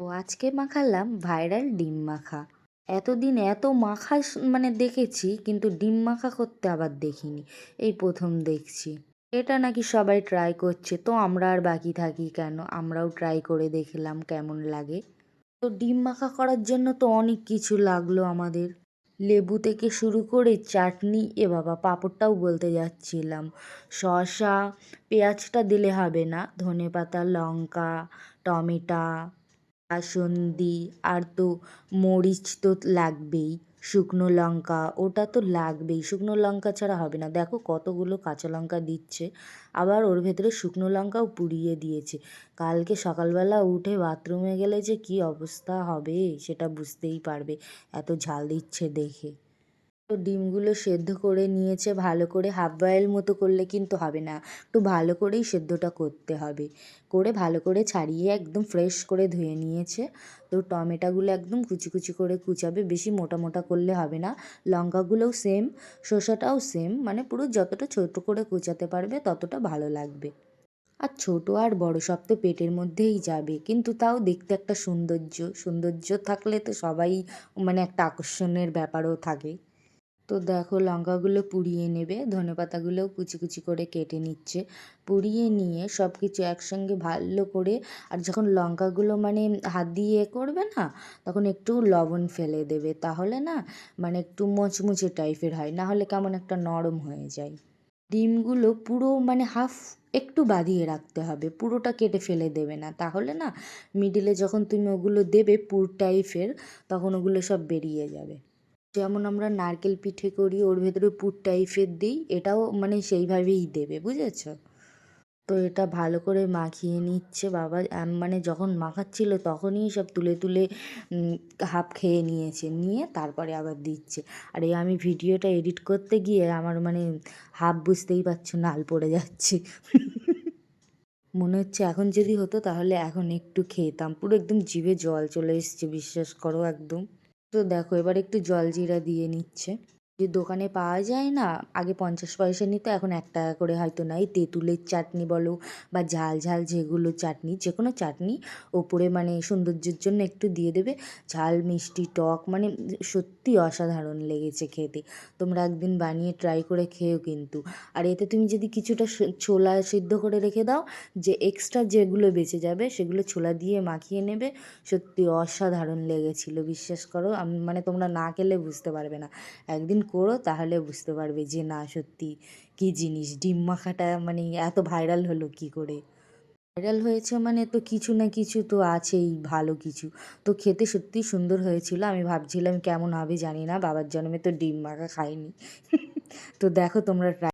তো আজকে মাখালাম ভাইরাল ডিম মাখা। এতদিন এত মাখা মানে দেখেছি, কিন্তু ডিম মাখা করতে আবার দেখিনি। এই প্রথম দেখছি। এটা নাকি সবাই ট্রাই করছে, তো আমরা আর বাকি থাকি কেন? আমরাও ট্রাই করে দেখলাম কেমন লাগে। তো ডিম মাখা করার জন্য তো অনেক কিছু লাগল আমাদের। লেবু থেকে শুরু করে চাটনি, এ বাবা, পাঁপড়টাও বলতে যাচ্ছিলাম। শসা, পেঁয়াজটা দিলে হবে না। ধনে পাতা লঙ্কা, টমেটো কাসুন্দি আর তো মরিচ তো লাগবেই। শুকনো লঙ্কা, ওটা তো লাগবেই। শুকনো লঙ্কা ছাড়া হবে না। দেখো কতগুলো কাঁচা লঙ্কা দিচ্ছে। আবার ওর ভেতরে শুকনো লঙ্কাও পুড়িয়ে দিয়েছে। কালকে সকালবেলা উঠে বাথরুমে গেলে যে কি অবস্থা হবে, সেটা বুঝতেই পারবে। এত ঝাল দিচ্ছে দেখে। তো ডিমগুলো সেদ্ধ করে নিয়েছে, ভালো করে হাফ বয়েল মতো করলে কিন্তু হবে না। একটু ভালো করেই সেদ্ধটা করতে হবে। করে ভালো করে ছাড়িয়ে একদম ফ্রেশ করে ধুয়ে নিয়েছে। তো টমেটোগুলো একদম কুচি কুচি করে কুচাবে, বেশি মোটা মোটা করলে হবে না। লঙ্কাগুলোও সেম শসাটাও সেম মানে পুরো যতটা ছোট করে কুচাতে পারবে ততটা ভালো লাগবে। আর ছোট আর বড় সব তো পেটের মধ্যেই যাবে, কিন্তু তাও দেখতে একটা সৌন্দর্য। সৌন্দর্য থাকলে তো সবাই মানে একটা আকর্ষণের ব্যাপারও থাকে। তো দেখো লঙ্কাগুলো পুড়িয়ে নেবে, ধনে পাতাগুলোও কুচি কুচি করে কেটে নিচ্ছে। পুড়িয়ে নিয়ে সব কিছু একসঙ্গে ভালো করে, আর যখন লঙ্কাগুলো মানে হাত দিয়ে করবে না, তখন একটু লবণ ফেলে দেবে। তাহলে না মানে একটু মুচমুচে টাইপের হয় না হলে কেমন একটা নরম হয়ে যায়। ডিমগুলো পুরো মানে হাফ একটু বাঁধিয়ে রাখতে হবে, পুরোটা কেটে ফেলে দেবে না। তাহলে না মিডিলে যখন তুমি ওগুলো দেবে পুর টাইপের, তখন ওগুলো সব বেরিয়ে যাবে। যেমন আমরা নারকেল পিঠে করি, ওর ভেতরে পুর টাইপের দিই, এটাও মানে সেইভাবেই দেবে, বুঝেছ? তো এটা ভালো করে মাখিয়ে নিচ্ছে বাবা। মানে যখন মাখাচ্ছিল তখনই সব তুলে তুলে হাফ খেয়ে নিয়েছে, নিয়ে তারপরে আবার দিচ্ছে। আর এই আমি ভিডিওটা এডিট করতে গিয়ে আমার মানে হাফ বুঝতেই পারছ, নাল পড়ে যাচ্ছে। মনে হচ্ছে এখন যদি হতো তাহলে এখন একটু খেতাম। পুরো একদম জিভে জল চলে এসছে, বিশ্বাস করো একদম। তো দেখো এবার একটু জলজিরা দিয়ে নিচ্ছে। যে দোকানে পাওয়া যায় না, আগে পঞ্চাশ পয়সা নিত, এখন এক টাকা করে হয়তো নাই। তেঁতুলের চাটনি বলো বা ঝাল ঝাল যেগুলো চাটনি যে কোনো চাটনি ওপরে মানে সৌন্দর্যের জন্য একটু দিয়ে দেবে। ঝাল, মিষ্টি, টক মানে সত্যি অসাধারণ লেগেছে খেতে। তোমরা একদিন বানিয়ে ট্রাই করে খেয়েও কিন্তু। আর এতে তুমি যদি কিছুটা ছোলা সিদ্ধ করে রেখে দাও, যে এক্সট্রা যেগুলো বেঁচে যাবে, সেগুলো ছোলা দিয়ে মাখিয়ে নেবে। সত্যি অসাধারণ লেগেছিল, বিশ্বাস করো। আমি মানে তোমরা না খেলে বুঝতে পারবে না। একদিন করো, তাহলে বুঝতে পারবে যে না, সত্যি কি জিনিস। ডিম মাখাটা মানে এত ভাইরাল হলো কি করে? ভাইরাল হয়েছে মানে তো কিছু না কিছু তো আছেই, ভালো কিছু। তো খেতে সত্যি সুন্দর হয়েছিল। আমি ভাবছিলাম কেমন হবে জানি না, বাবার জন্মে তো ডিম মাখা খাইনি। তো দেখো তোমরা try